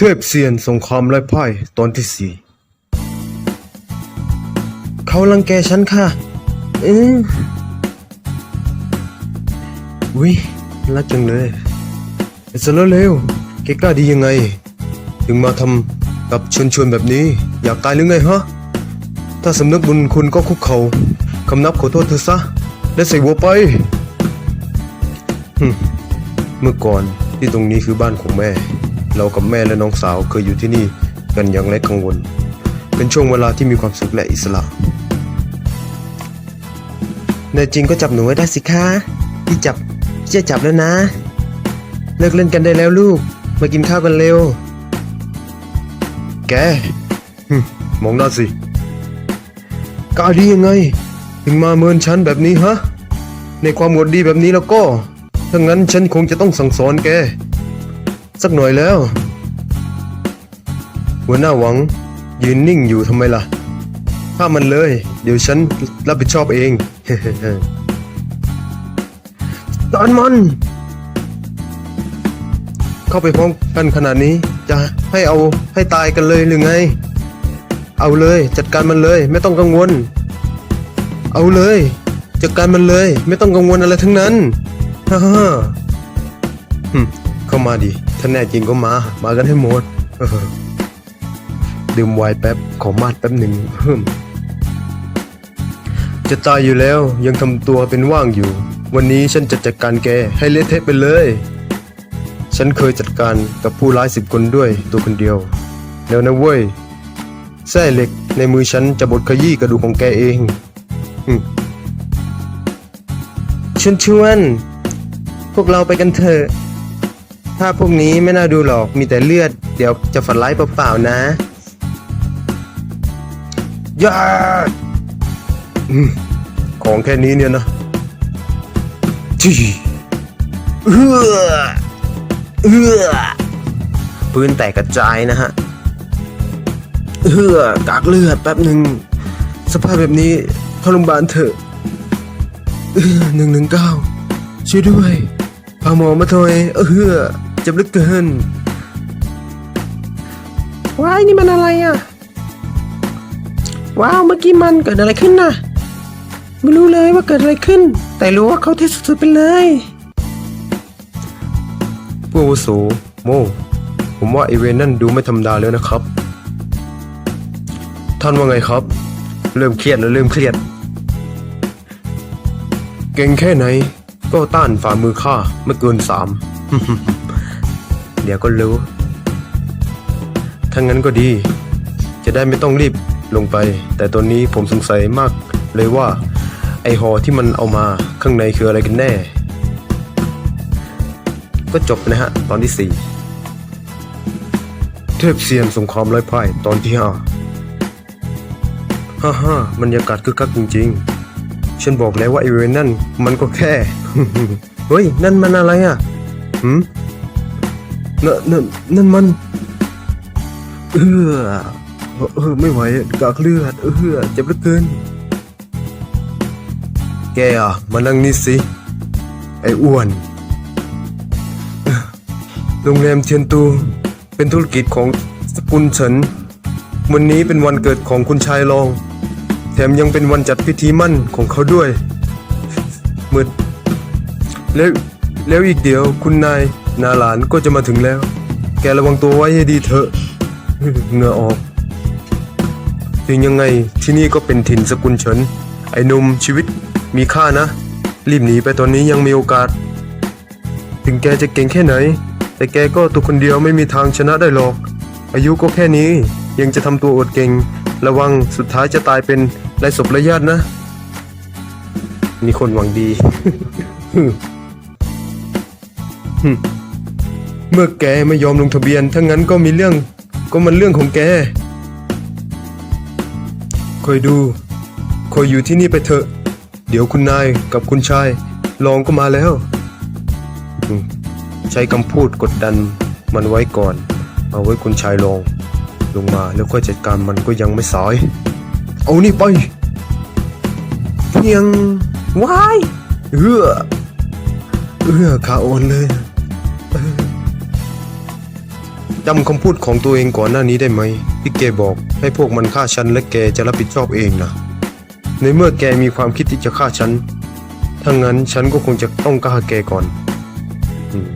เทพเซียนสงครามไร้พ่ายตอนที่สี่เขารังแกฉันค่ะเออวิรักจังเลยเสร็จแล้วเร็วแกกล้าดียังไง ถึงมาทำกับชวนชวนๆแบบนี้ อยากตายหรือไงฮะ ถ้าสำนึกบุญคุณก็คุกเขาคำนับขอโทษเธอซะ และใส่หัวไป เมื่อก่อนที่ตรงนี้คือบ้านของแม่ เรากับแม่และน้องสาวเคยอยู่ที่นี่กันอย่างไร้กังวล เป็นช่วงเวลาที่มีความสุขและอิสระในจริงก็จับหนูไว้ได้สิคะพี่จับพี่จะจับแล้วนะ เลิกเล่นกันได้แล้วลูก มากินข้าวกันเร็ว แกมองหน้าสิกล้าดียังไง ถึงมาเมินฉันแบบนี้ฮะ ในความหมดดีแบบนี้แล้วก็ ถ้างั้นฉันคงจะต้องสั่งสอนแก สักหน่อยแล้ว หัวหน้าหวัง ยืนนิ่งอยู่ทำไมล่ะถ้ามันเลย เดี๋ยวฉันรับผิดชอบเองตอนมัน เข้าไปพร้อมกันขนาดนี้ จะให้เอาให้ตายกันเลยหรือไง เอาเลย จัดการมันเลย ไม่ต้องกังวล เอาเลย จัดการมันเลย ไม่ต้องกังวลอะไรทั้งนั้นฮ่าฮ่าเข้ามาดิ ถ้าแน่จริงก็มา มากันให้หมด ดื่มไวน์แป๊บ ขอมาดแป๊บหนึ่งเพิ่ม จะตายอยู่แล้วยังทำตัวเป็นว่างอยู่ วันนี้ฉันจะจัดการแกให้เละเทะไปเลย ฉันเคยจัดการกับผู้ร้ายสิบคนด้วยตัวคนเดียว แล้วนะเว้ยแส้เหล็กในมือฉันจะบดขยี้กระดูกของแกเองชวนชวน พวกเราไปกันเถอะ ถ้าพวกนี้ไม่น่าดูหรอกมีแต่เลือด เดี๋ยวจะฝันร้ายเปล่าๆนะยาอืมของแค่นี้เนี่ยนะจีเอื้อเอื้อปืนแตกกระจายนะฮะเฮือกากเลือดแป๊บหนึ่งสภาพแบบนี้เข้าโรงพยาบาลเถอะหนึ่งหนึ่งเก้าช่วยด้วยพาหมอมาถอยเออ เฮือเจ็บเหลือเกิน ว้ายนี่มันอะไรอะ ว้าวเมื่อกี้มันเกิดอะไรขึ้นนะไม่รู้เลยว่าเกิดอะไรขึ้น แต่รู้ว่าเขาเทสุดๆไปเลยผู้อาวุโสโม ผมว่าไอเวนนั่นดูไม่ธรรมดาแล้วนะครับ ท่านว่าไงครับ เริ่มเครียดแล้วเริ่มเครียด เก่งแค่ไหน ก็ต้านฝ่ามือข้าไม่เกินสาม เดี๋ยวก็รู้ถ้างั้นก็ดี จะได้ไม่ต้องรีบลงไป แต่ตอนนี้ผมสงสัยมากเลยว่า ไอหอที่มันเอามาข้างในคืออะไรกันแน่ ก็จบนะฮะ ตอนที่สี่เทพเซียนสงครามร้พ่ายตอนที่ห้าฮ่าฮ่าบรรยากาศคึกคักจริงๆ ฉันบอกแล้วว่าไอเวนนั่น มันก็แค่ เฮ้ย นั่นมันอะไรอะหืม นั่นนั่นนั่นมัน เออเออไม่ไหวกากเลือดเออเจ็บเหลือเกิน แกอะมานั่งนี่สิ ไอ้อ้วน โรงแรมเทียนตู เป็นธุรกิจของสกุลเฉิน วันนี้เป็นวันเกิดของคุณชายรอง แถมยังเป็นวันจัดพิธีมั่นของเขาด้วยมืดแล้วแล้วอีกเดี๋ยวคุณนาย นาหลานก็จะมาถึงแล้ว แกระวังตัวไว้ให้ดีเถอะเหงื่อออกถึงยังไงที่นี่ก็เป็นถิ่นสกุลเฉิน ไอ้นุ่มชีวิตมีค่านะ รีบหนีไปตอนนี้ยังมีโอกาส ถึงแกจะเก่งแค่ไหน แต่แกก็ตัวคนเดียวไม่มีทางชนะได้หรอก อายุก็แค่นี้ยังจะทำตัวอดเก่ง ระวังสุดท้ายจะตายเป็นไรศพไรญาตินะนี่คนหวังดี เมื่อแกไม่ยอมลงทะเบียนถ้างั้นก็มีเรื่อง ก็มันเรื่องของแกคอยดูคอยอยู่ที่นี่ไปเถอะ เดี๋ยวคุณนายกับคุณชายลองก็มาแล้วอืมใช้คำพูดกดดันมันไว้ก่อน เอาไว้คุณชายลอง ลงมาแล้วค่อยจัดการมันก็ยังไม่สาย เอานี่ไป เพียงว้ายเอื้อเอื้อขาอ่อนเลย จำคำพูดของตัวเองก่อนหน้านี้ได้ไหมที่แกบอกให้พวกมันฆ่าฉันและแกจะรับผิดชอบเองนะในเมื่อแกมีความคิดที่จะฆ่าฉันถ้างั้นฉันก็คงจะต้องฆ่าแกก่อนอืม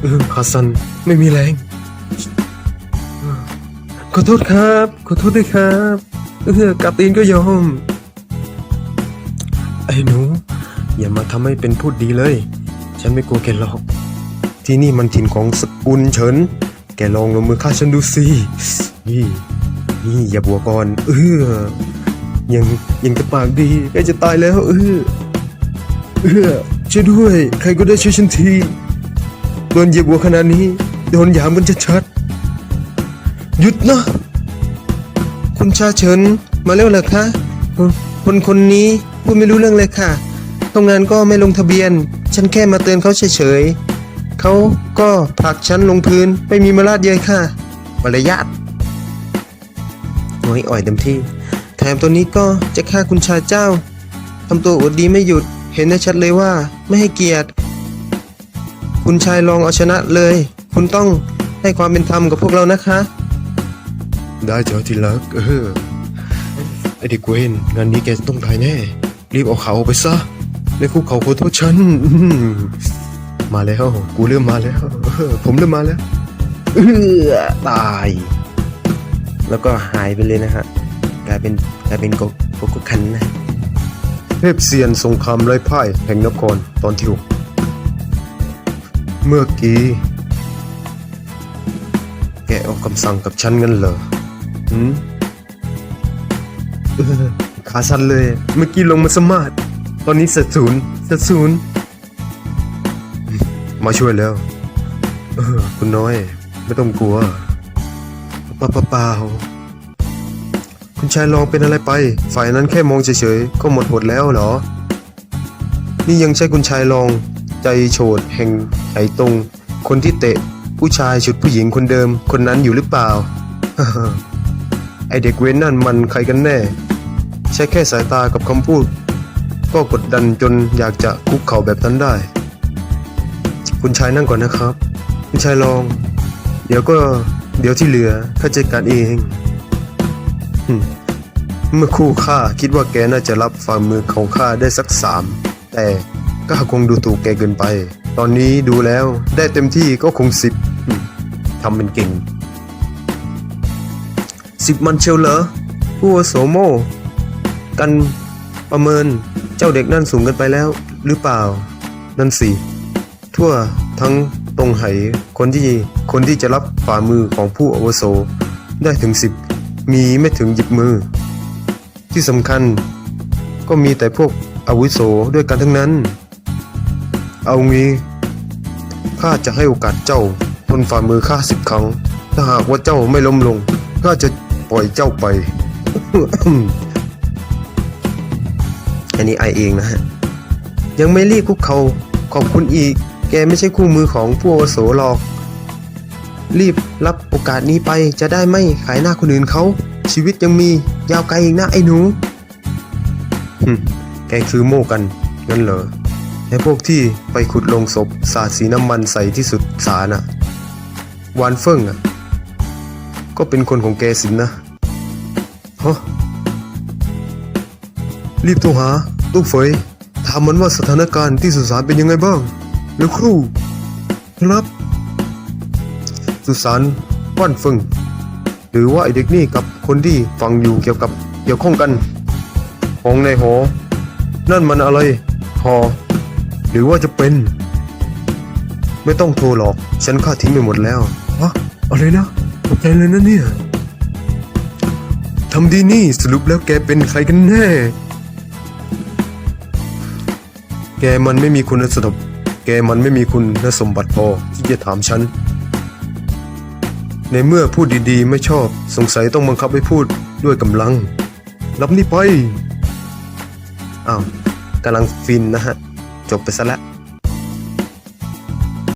เออฮัสซันไม่มีแรง ขอโทษครับ ขอโทษด้วยครับเออกลับตีนก็ยอม ไอ้หนู อย่ามาทำให้เป็นพูดดีเลย ฉันไม่กลัวแกหรอก ที่นี่มันถิ่นของสกุลเฉิน แกลองลงมือฆ่าฉันดูสิ นี่ นี่อย่าบัวก่อน เออยังยังจะปากดีใกล้จะตายแล้ว เออเออช่วยด้วย ใครก็ได้ช่วยฉันทีโดนเหยียบหัวขนาดนี้โดนหยามกันชัดๆหยุดนะ คุณชาเฉินมาแล้วเหรอคะคนคนคนนี้พูดไม่รู้เรื่องเลยค่ะทำงานก็ไม่ลงทะเบียน ฉันแค่มาเตือนเขาเฉยๆ เขาก็ผลักฉันลงพื้นไม่มีมารยาทเยยค่ะมารยาทโอ้ยอ่อยเต็มที่ แถมตัวนี้ก็จะฆ่าคุณชายเจ้าทำตัวอวดดีไม่หยุดเห็นได้ชัดเลยว่าไม่ให้เกียรติ คุณชายลองเอาชนะเลย คุณต้องให้ความเป็นธรรมกับพวกเรานะคะ ได้เจ้าที่รัก เออไอเด็กเวนงานนี้แกต้องตายแน่ รีบเอาเขาออกไปซะในคุกเขาขอโทษฉัน มาแล้ว กูเริ่มมาแล้ว ผมเริ่มมาแล้วเออตาย แล้วก็หายไปเลยนะฮะ กลายเป็นกลายเป็นโกโกโกคันนะ เทพเซียนสงครามไร้พ่ายแห่งนครตอนที่หกเมื่อกี้ แกออกคำสั่งกับฉันงั้นเหรอหืมขาสั่นเลย เมื่อกี้ลงมาสมาดตอนนี้เสร็จศูนย์เสร็จศูนย์ มาช่วยแล้วออคุณน้อย ไม่ต้องกลัวปล่าปล่าเปล่าคุณชายลองเป็นอะไรไป ฝ่ายนั้นแค่มองเฉยๆ ก็หมดหดแล้วเหรอ นี่ยังใช่คุณชายลอง ใจโฉดแห่งไหตรง คนที่เตะ ผู้ชายชุดผู้หญิงคนเดิม คนนั้นอยู่หรือเปล่า ไอเด็กเว้นนั่นมันใครกันแน่ ใช้แค่สายตากับคำพูด ก็กดดันจนอยากจะคุกเข่าแบบนั้นได้ คุณชายนั่งก่อนนะครับ คุณชายลอง เดี๋ยวก็เดี๋ยวที่เหลือข้าจัดการเองเมื่อคู่ข้าคิดว่าแกน่าจะรับฝ่ามือของข้าได้สักสามแต่ก็คงดูถูกแกเกินไป ตอนนี้ดูแล้วได้เต็มที่ก็คงสิบทำเป็นเก่งสิบมันเชียวเหรอผู้โสโมกันประเมินเจ้าเด็กนั่นสูงเกันไปแล้ว หรือเปล่า นั่นสิ ทั่วทั้งตรงไหคนที่คนที่จะรับฝ่ามือของผู้อาวุโสได้ถึงสิบมีไม่ถึงหยิบมือ ที่สำคัญก็มีแต่พวกอาวุโสด้วยกันทั้งนั้น เอางี้ข้าจะให้โอกาสเจ้าทนฝ่ามือข้าสิบครั้ง ถ้าหากว่าเจ้าไม่ล้มลงข้าจะปล่อยเจ้าไป อันนี้ไอเองนะฮะ ยังไม่รีบคุกเขาขอบคุณอีก แกไม่ใช่คู่มือของผู้อาวุโสหรอก รีบรับโอกาสนี้ไปจะได้ไม่ขายหน้าคนอื่นเขา ชีวิตยังมียาวไกลอีกนะไอ้หนูหึแกคือโม่กันงั้นเหรอไอ้พวกที่ไปขุดลงศพสาดสีน้ำมันใส่ที่สุดสารน่ะวานเฟิ่งอะ ก็เป็นคนของแกสินนะฮะรีบโทรหาตู้เฟยถามมันว่าสถานการณ์ที่สุสานเป็นยังไงบ้าง แล้วครูครับ สุสานว่านฟิงหรือว่าไอเด็กนี่กับคนที่ฟังอยู่เกี่ยวกับเกี่ยวข้องกัน ของในหอ นั่นมันอะไรหอ หรือว่าจะเป็น ไม่ต้องโทรหรอก ฉันฆ่าทิ้งไปหมดแล้วฮะอะไรนะตกใจเลยนะเนี่ยทำดีนี่สรุปแล้วแกเป็นใครกันแน่ แกมันไม่มีคุณสมบัติ แกมันไม่มีคุณสมบัติพอที่จะถามฉัน ในเมื่อพูดดีๆ ไม่ชอบสงสัยต้องบังคับให้พูดด้วยกำลัง รับนี่ไป อ้าวกำลังฟินนะฮะ จบไปซะแล้ว